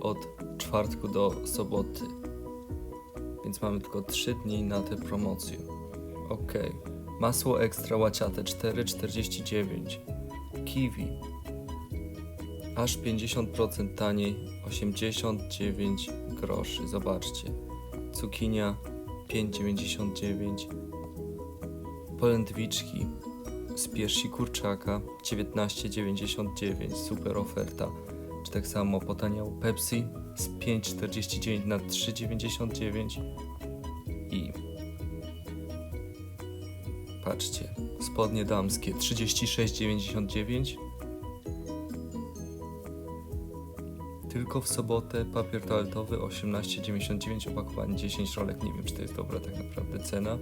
Od czwartku do soboty. Więc mamy tylko 3 dni na tę promocję. Ok. Masło ekstra łaciate 4,49. Kiwi. Aż 50% taniej 89 groszy. Zobaczcie. Cukinia 5,99. Polędwiczki z piersi kurczaka 19,99. Super oferta. Tak samo potaniał Pepsi z 5,49 na 3,99 i patrzcie, spodnie damskie 36,99 tylko w sobotę papier toaletowy 18,99 opakowanie 10 rolek, nie wiem czy to jest dobra tak naprawdę cena.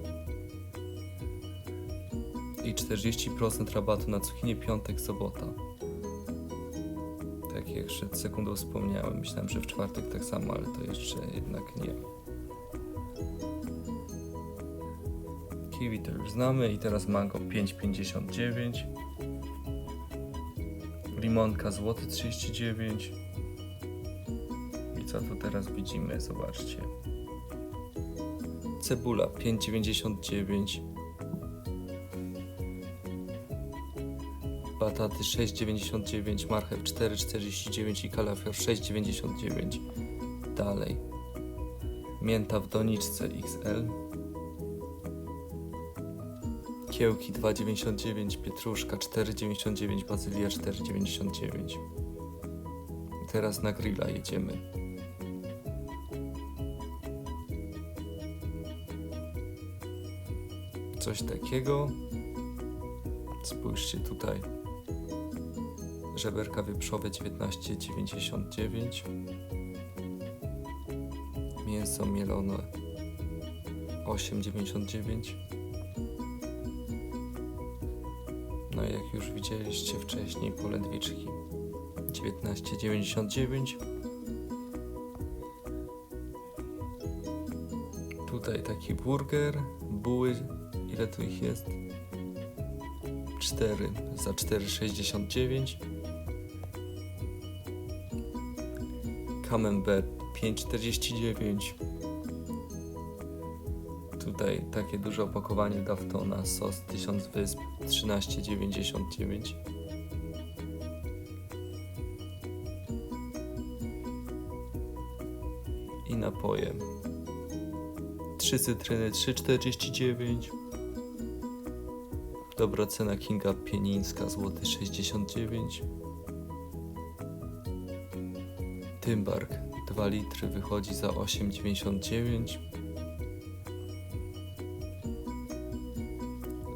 I 40% rabatu na cukinie piątek, sobota jak przed sekundą wspomniałem, myślałem, że w czwartek tak samo, ale to jeszcze jednak nie. Kiwi to już znamy i teraz mango 5,59 Limonka złoty 39 I co tu teraz widzimy? Zobaczcie. Cebula 5,99 bataty 6,99, marchew 4,49 i kalafior 6,99. Dalej. Mięta w doniczce XL. Kiełki 2,99, pietruszka 4,99, bazylia 4,99. I Teraz na grilla jedziemy. Coś takiego. Spójrzcie tutaj. Żeberka wieprzowe 19,99 Mięso mielone 8,99 No i jak już widzieliście wcześniej polędwiczki 19,99 Tutaj taki burger, buły, ile tu ich jest? 4 za 4,69 Camembert 5,49 Tutaj takie duże opakowanie Daftona sos 1000 wysp 13,99 i napoje. 3 cytryny 3,49 Dobra cena Kinga Pienińska, złoty 69. Tymbark 2 litry wychodzi za 8,99.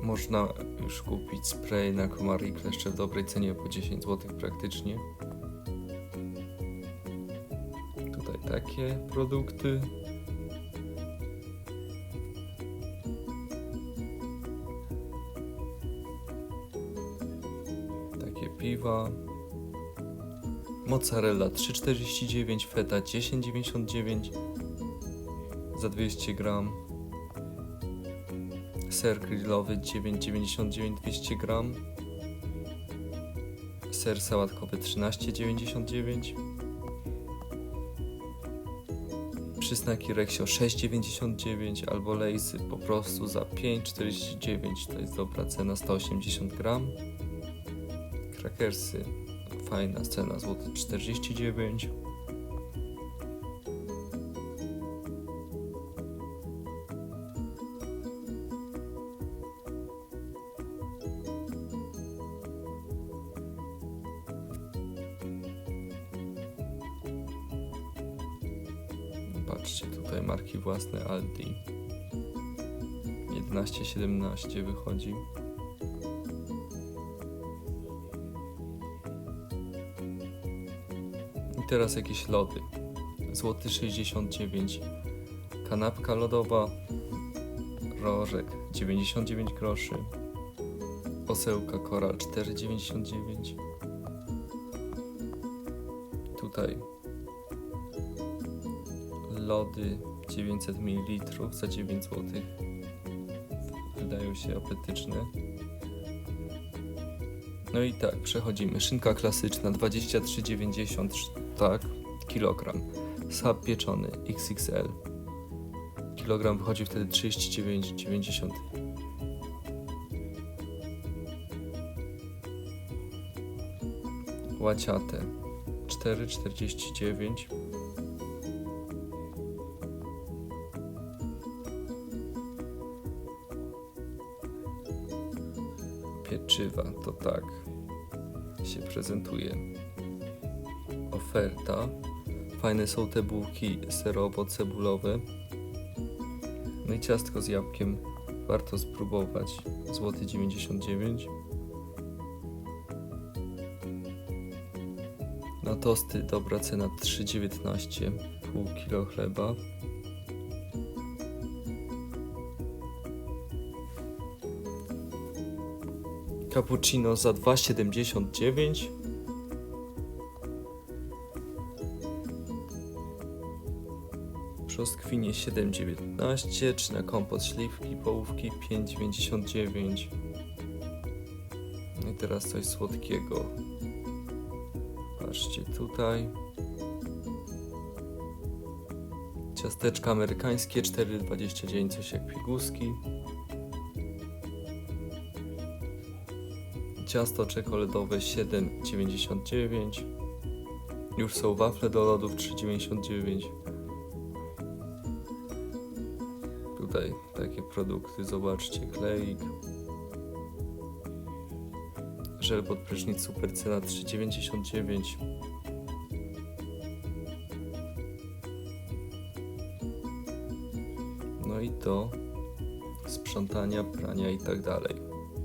Można już kupić spray na komary i kleszcze w dobrej cenie po 10 zł praktycznie. Tutaj takie produkty. takie piwa. Mozzarella 3,49, feta 10,99 za 200 gram. Ser grillowy 9,99 200 gram. Ser sałatkowy 13,99. Przysnaki Rexio 6,99 albo lejsy po prostu za 5,49 to jest dobra cena 180 gram. Krakersy, fajna cena, złoty 49. Patrzcie tutaj marki własne Aldi. 11,17 wychodzi. Teraz jakieś lody. Złoty 69. Kanapka lodowa. Rożek 99 groszy. Posełka Koral 4,99. Tutaj lody 900 ml za 9 zł. Wydają się apetyczne. No i tak, przechodzimy. Szynka klasyczna 23,90, tak. kilogram. Schab pieczony XXL. Kilogram wychodzi wtedy 39,90. Łaciate 4,49. Pieczywa to tak się prezentuje. Oferta. Fajne są te bułki serowo-cebulowe. No i ciastko z jabłkiem. Warto spróbować. Złoty 99. Na tosty dobra cena 3,19. Pół kilo chleba. Cappuccino za 2,79. Brzoskwinie 7,19 czy na kompot śliwki, połówki 5,99 No i teraz coś słodkiego. Patrzcie tutaj. Ciasteczka amerykańskie 4,29 coś jak piguski. Ciasto czekoladowe 7,99 Już są wafle do lodów 3,99 Tutaj takie produkty, zobaczcie, kleik. Żel pod prysznic super cena 3,99. No i to sprzątania, prania i tak dalej.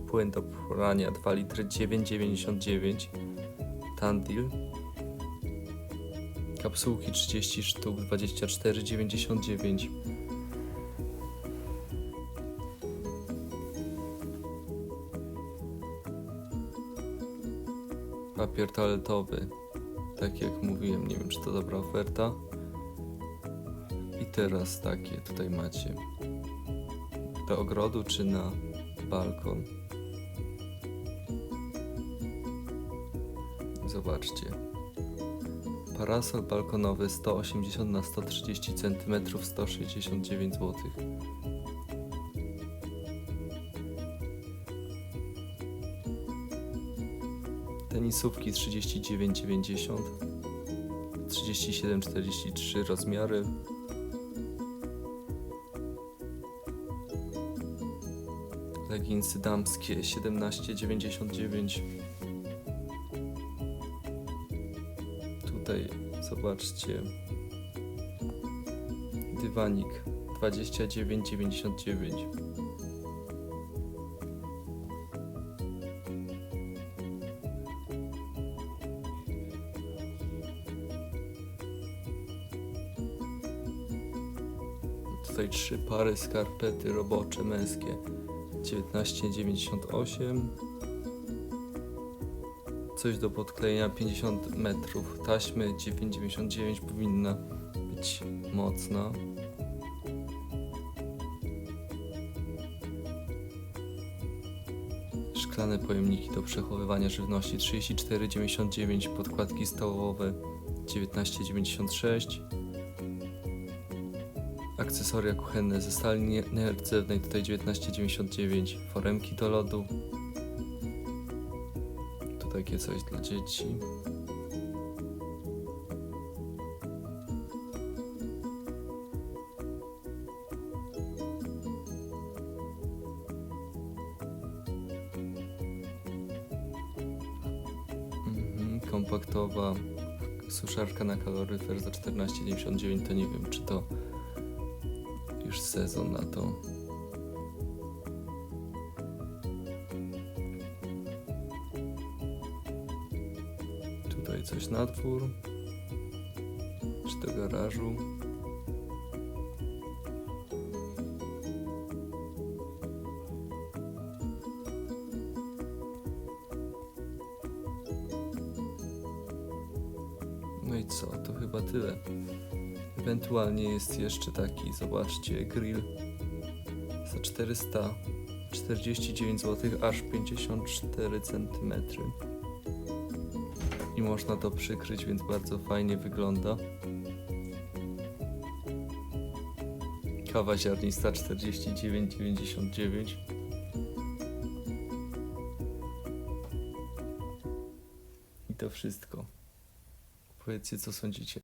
Płyn do prania 2 litry 9,99. Tandil. Kapsułki 30 sztuk 24,99. Papier toaletowy. Tak jak mówiłem, nie wiem czy to dobra oferta. I teraz takie tutaj macie. Do ogrodu czy na balkon. Zobaczcie. Parasol balkonowy 180 na 130 cm 169 zł. Tenisówki 39,90 37,43 rozmiary. Leginsy damskie 17,99 Tutaj zobaczcie Dywanik 29,99 Trzy pary skarpety robocze męskie. 19,98 Coś do podklejenia 50 metrów taśmy 9,99 powinna być mocna. Szklane pojemniki do przechowywania żywności 34,99 Podkładki stołowe 19,96 Akcesoria kuchenne ze stali nie- nierdzewnej tutaj 19,99 Foremki do lodu. Tu takie coś dla dzieci. Mhm, kompaktowa suszarka na kaloryfer za 14,99 to nie wiem czy to już sezon na to. Tutaj coś na dwór. Czy do garażu. No i co? To chyba tyle. Ewentualnie jest jeszcze taki, zobaczcie, grill za 449 zł, aż 54 cm. i można to przykryć, więc bardzo fajnie wygląda. Kawa ziarnista 49,99. I to wszystko. Powiedzcie, co sądzicie.